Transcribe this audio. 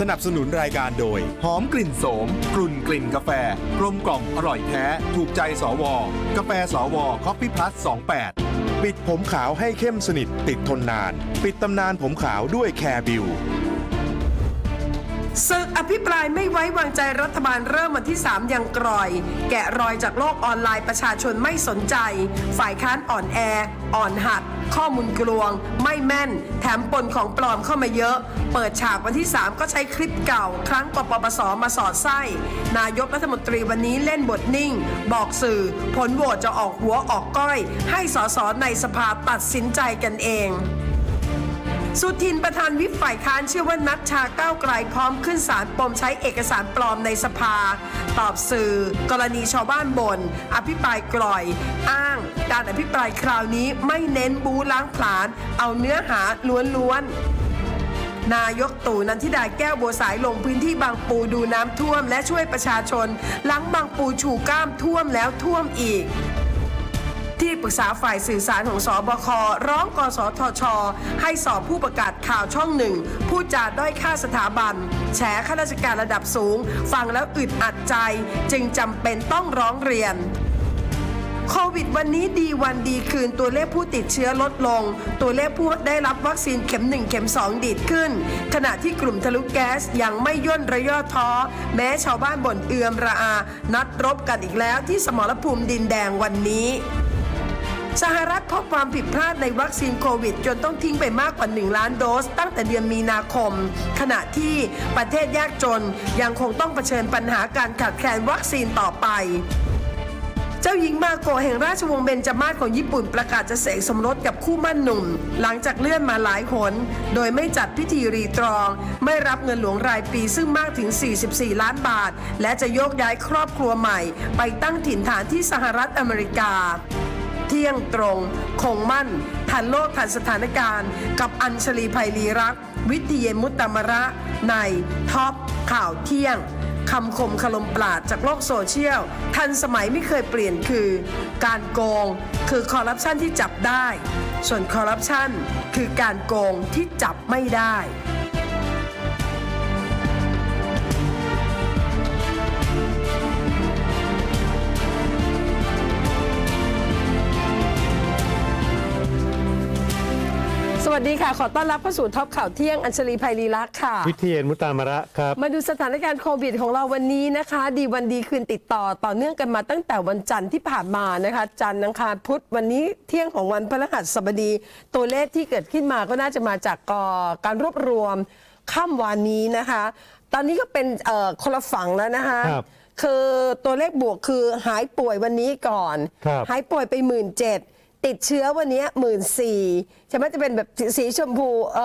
สนับสนุนรายการโดย หอมกลิ่นโสม กลุ่นกลิ่นกาแฟ กลมกล่อมอร่อยแท้ ถูกใจสว กาแฟสวคอฟฟี่พลัส 28 ปิดผมขาวให้เข้มสนิทติดทนนาน ปิดตำนานผมขาวด้วยแคร์บิว ศึกอภิปรายไม่ไว้วางใจรัฐบาลเริ่มวันที่ 3 ยังกรอย แกะรอยจากโลกออนไลน์ประชาชนไม่สนใจ ฝ่ายค้านอ่อนแอ อ่อนหัด ข้อมูลกลวง ไม่แม่น แถมปนของปลอมเข้ามาเยอะ เปิดฉากวันที่ 3 ก็ใช้คลิปเก่า ครั้งกปปสมาสอดไส้ นายกรัฐมนตรีวันนี้เล่นบทนิ่ง บอกสื่อ ผลโหวตจะออกหัวออกก้อย ให้สสในสภาตัดสินใจกันเอง สุทินประธานวิปฝ่ายค้านเชื่อว่านัดชาก้าวไกลพร้อมขึ้นศาลปมใช้เอกสารปลอมในสภา ตอบสื่อ กรณีชาวบ้านบน อภิปรายกล่อย อ้าง การอภิปรายคราวนี้ไม่เน้นบูล้างผลาญเอาเนื้อหาล้วนๆนายกตู่นันทิดาแก้วบัวสายลงพื้นที่บางปูดูน้ำท่วมและช่วยประชาชน หลังบางปูชูก้ามท่วมแล้วท่วมอีก ที่ปรึกษาฝ่ายสื่อสารของสอบค ร้องกสทช ให้สอบผู้ประกาศข่าวช่องหนึ่งผู้จาด้อยค่าสถาบัน แฉข้าราชการระดับสูง ฟังแล้วอึดอัดใจ จึงจำเป็นต้องร้องเรียนโควิดวันนี้ดีวันดีคืนตัวเลขผู้ติดเชื้อลดลง ตัวเลขผู้ได้รับวัคซีนเข็ม 1 เข็ม 2 ดีดขึ้น ขณะที่กลุ่มทะลุแก๊สยังไม่ย่นระยอท้อ แม้ชาวบ้านบ่นเอือมระอา นัดรบกันอีกแล้วที่สมรภูมิดินแดงวันนี้ สหรัฐพบความผิดพลาดในวัคซีนโควิด จนต้องทิ้งไปมากกว่า 1 ล้านโดส ตั้งแต่เดือนมีนาคม ขณะที่ประเทศยากจนยังคงต้องเผชิญปัญหาการขาดแคลนวัคซีนต่อไปเจ้าหญิงมาโกะแห่งราชวงศ์เบญจามาศของญี่ปุ่นประกาศจะเสกสมรสกับคู่มั่นหนุ่ม หลังจากเลื่อนมาหลายหนโดยไม่จัดพิธีรีตรอง ไม่รับเงินหลวงรายปีซึ่งมากถึง 44 ล้านบาท และจะโยกย้ายครอบครัวใหม่ ไปตั้งถิ่นฐานที่สหรัฐอเมริกา เที่ยงตรง คงมั่น ทันโลกทันสถานการณ์ กับอัญชลีภัยรีรัก วิทยามุตตมระ ในท็อปข่าวเที่ยงคำคมคลมปราดจากโลกโซเชียล ทันสมัยไม่เคยเปลี่ยนคือ การโกงคือคอร์รัปชันที่จับได้ ส่วนคอร์รัปชันคือการโกงที่จับไม่ได้ วัสดีค่ะ ขอต้อนรับเข้าสู่ท็อปข่าวเที่ยงอัญชลีภัยรีรักษ์ค่ะ วิทยามุตตามระครับ มาดูสถานการณ์โควิดของเราวันนี้นะคะ ดีวันดีคืนติดต่อต่อเนื่องกันมาตั้งแต่วันจันทร์ที่ผ่านมานะคะ จันทร์อังคารพุธวันนี้เที่ยงของวันพฤหัสบดี ตัวเลขที่เกิดขึ้นมาก็น่าจะมาจากกการรวบรวมค่ำวานนี้นะคะ ตอนนี้ก็เป็นเอ่อคนละฝั่งแล้วนะคะครับคือตัวเลขบวกคือหายป่วยวันนี้ก่อนครับหายป่วยไปหมื่นเจ็ด ติดเชื้อวันนี้หมื่นสี่ใช่ไหมจะเป็นแบบสีชมพู